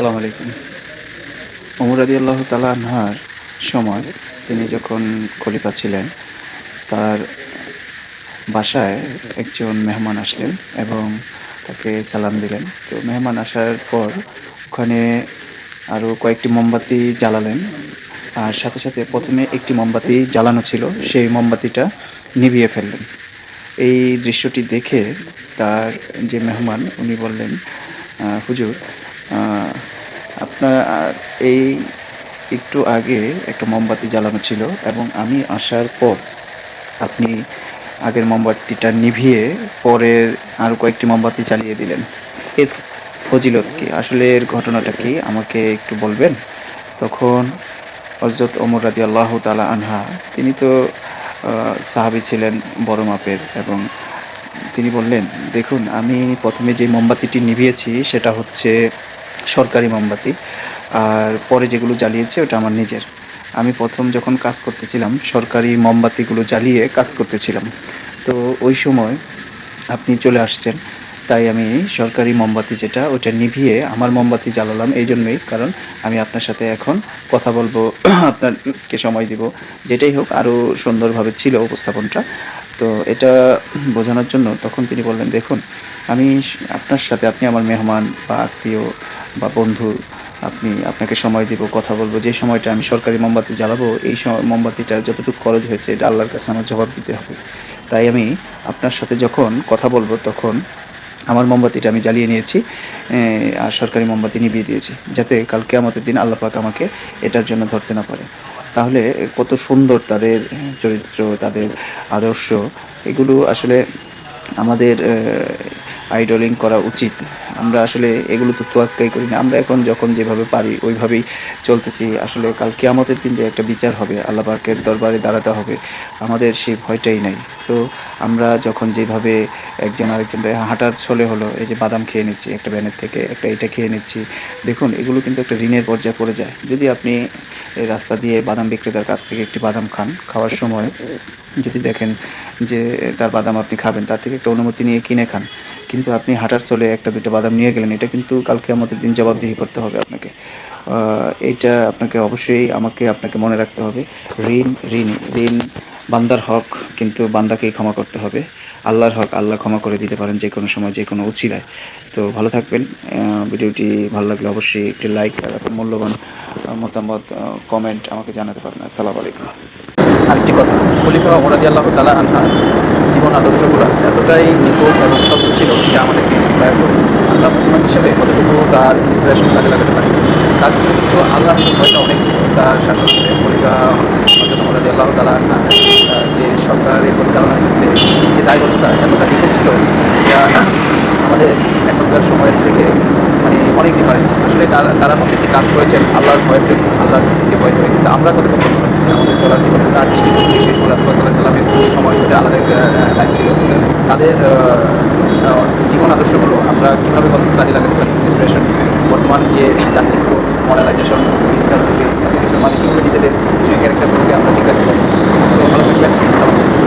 আসসালামু আলাইকুম। ওমর আল্লাহ তালা আনহার সময় তিনি যখন খলিফা ছিলেন, তার বাসায় একজন মেহমান আসলেন এবং তাকে সালাম দিলেন। তো মেহমান আসার পর ওখানে আরও কয়েকটি মোমবাতি জ্বালালেন। আর সাথে সাথে প্রথমে একটি মোমবাতি জ্বালানো ছিল, সেই মোমবাতিটা নিভিয়ে ফেললেন। এই দৃশ্যটি দেখে তার যে মেহমান, উনি বললেন হুজুর আপনার এই একটু আগে একটা মোমবাতি জ্বালানো ছিল এবং আমি আসার পর আপনি আগের মোমবাতিটা নিভিয়ে পরের আরও কয়েকটি মোমবাতি চালিয়ে দিলেন। এর ফজিলত কি? আসলে এর ঘটনাটা কি? আমাকে একটু বলবেন? তখন হজরত ওমর রাদি আল্লাহ তালা আনহা, তিনি তো সাহাবী ছিলেন বড় মাপের এবং তিনি বললেন, দেখুন, আমি প্রথমে যে মোমবাতিটি নিভিয়েছি সেটা হচ্ছে সরকারি মোমবাতি, আর পরে যেগুলো জ্বালিয়েছে ওটা আমার নিজের। আমি প্রথম যখন কাজ করতেছিলাম, সরকারি মোমবাতিগুলো জ্বালিয়ে কাজ করতেছিলাম। তো ওই সময় আপনি চলে আসছেন, তাই আমি সরকারি মোমবাতি যেটা, ওটা নিভিয়ে আমার মোমবাতি জ্বালালাম এই জন্যই কারণ আমি আপনার সাথে এখন কথা বলব, আপনাকে সময় দিব। যেটাই হোক, আরও সুন্দরভাবে ছিল উপস্থাপনটা তো এটা বোঝানোর জন্য তখন তিনি বললেন, দেখুন, আমি আপনার সাথে আপনি আমার মেহমান বা আত্মীয় বা বন্ধু, আপনি আপনাকে সময় দিব, কথা বলব, যে সময়টা আমি সরকারি মোমবাতি জ্বালাবো, এই সময় মোমবাতিটা যতটুকু খরচ হয়েছে, এটা আল্লাহর কাছে আমার জবাব দিতে হবে। তাই আমি আপনার সাথে যখন কথা বলব, তখন আমার মোমবাতিটা আমি জ্বালিয়ে নিয়েছি আর সরকারি মোমবাতি নিভিয়ে দিয়েছি, যাতে কালকে আমাদের দিন আল্লাহ পাক আমাকে এটার জন্য ধরতে না পারে। তাহলে কত সুন্দর তাদের চরিত্র, তাদের আদর্শ, এগুলো আসলে আমাদের আইডলিং করা উচিত। আমরা আসলে এগুলো তো তোয়াক্কাই করি না। আমরা এখন যখন যেভাবে পারি, ওইভাবেই চলতেছি। আসলে কাল কিয়ামতের দিন যে একটা বিচার হবে, আল্লাহ পাকের দরবারে দাঁড়াতে হবে, আমাদের সেই ভয়টাই নাই। তো আমরা যখন যেভাবে একজন আরেকজন হাঁটার ছলে হলো, এই যে বাদাম খেয়ে নিচ্ছি, একটা ব্যানের থেকে একটা এটা খেয়ে নিচ্ছি, দেখুন, এগুলো কিন্তু একটা ঋণের পর্যায়ে পড়ে যায়। যদি আপনি এই রাস্তা দিয়ে বাদাম বিক্রেতার কাছ থেকে একটি বাদাম খান খাওয়ার সময় যদি দেখেন যে তার বাদাম আপনি খাবেন, তার থেকে একটা অনুমতি নিয়ে কিনে খান। কিন্তু আপনি হাঁটার চলে একটা দুটো বাদাম নিয়ে গেলেন, এটা কিন্তু কালকে আমাদের দিন জবাবদিহি করতে হবে আপনাকে। এইটা আপনাকে অবশ্যই আমাকে, আপনাকে মনে রাখতে হবে। ঋণ ঋণ ঋণ, বান্দার হক কিন্তু বান্দাকেই ক্ষমা করতে হবে। আল্লাহর হক, আল্লাহ ক্ষমা করে দিতে পারেন যে কোনো সময়, যে কোনো উচিলায়। তো ভালো থাকবেন। ভিডিওটি ভালো লাগলে অবশ্যই একটি লাইক আর মূল্যবান মতামত কমেন্ট আমাকে জানাতে পারেন আসসালামু আলাইকুম। আরেকটি কথা, খলিফা ওরাদি আল্লাহ তালা আনহা জীবন আদর্শগুলো এতটাই নিপুণ এবং স্বচ্ছ ছিল যে আমাদেরকে ইন্সপায়ার করে আমরা মুসলমান হিসেবে কতটুকু তার ইন্সপিরেশন কাজে লাগাতে পারি? তার কিন্তু আল্লাহ ভয়টা অনেক ছিল। তার শাসনে খলিফা ওরাদি আল্লাহ তালা আনহা। যে এতটা নিপুণ ছিল। যা আমাদের এখনকার সময়ের থেকে মানে অনেক ডিফারেন্স আসলে তারা যে কাজ করেছেন, আল্লাহর ভয়ের জন্য আল্লাহকে ভয় করে কিন্তু আমরা করতে পারতেছি আমাদের চলার জীবনে? তার দৃষ্টিকোণ থেকে শেষ করে আসলাম সাল্লামের সময় ধরে আলাদা লাইফ ছিল। তাদের জীবন আদর্শগুলো আমরা কীভাবে কত কাজে লাগাতে পারি? ইন্সপিরেশন বর্তমান যে চাকচিক্য মডেলাইজেশন ডিজিটাল অ্যাপ্লিকেশন মাঝে কীভাবে নিজেদের সেই ক্যারেক্টারগুলোকে আমরা ঠিক রাখতে পারি। ভালো আলাইকুম।